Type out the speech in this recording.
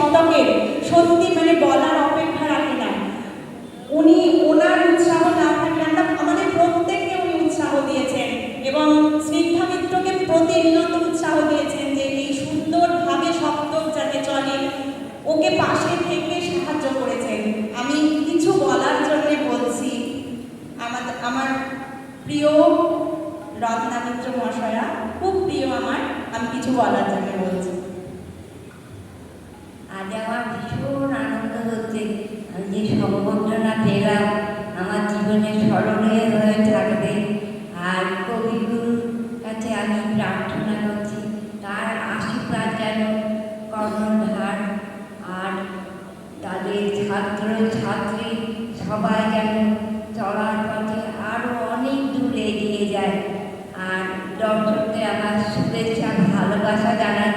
সমর্থকের সত্যি মানে বলার অপেক্ষা রাখে না। উনি ওনার উৎসাহ না থাকলে আমরা, আমাদের প্রত্যেককে উনি উৎসাহ দিয়েছেন এবং স্নিগ্ধা মিত্রকে প্রতিনিয়ত উৎসাহ দিয়েছেন যে এই সুন্দরভাবে সপ্তক যাতে চলে, ওকে পাশে থেকে সাহায্য করেছেন। আমি কিছু বলার জন্য বলছি আমাদের আমার প্রিয় রত্না মিত্র খুব প্রিয় আমার, আমি কিছু বলার জন্য বলছি। আজ আমার ভীষণ আনন্দ হচ্ছে। আমি যে সম্বর্ধনা পেলাম আমার জীবনে স্মরণীয় হয়ে থাকবে। আর কবিগুরুর কাছে আমি প্রার্থনা করছি, তার আশীর্বাদ যেন কর্ণধার আর তাদের ছাত্র ছাত্রী সবাই যেন চলার পথে আরও অনেক দূর এগিয়ে যায়। আর দর্শকদের আমার শুভেচ্ছা, ভালোবাসা জানাচ্ছি।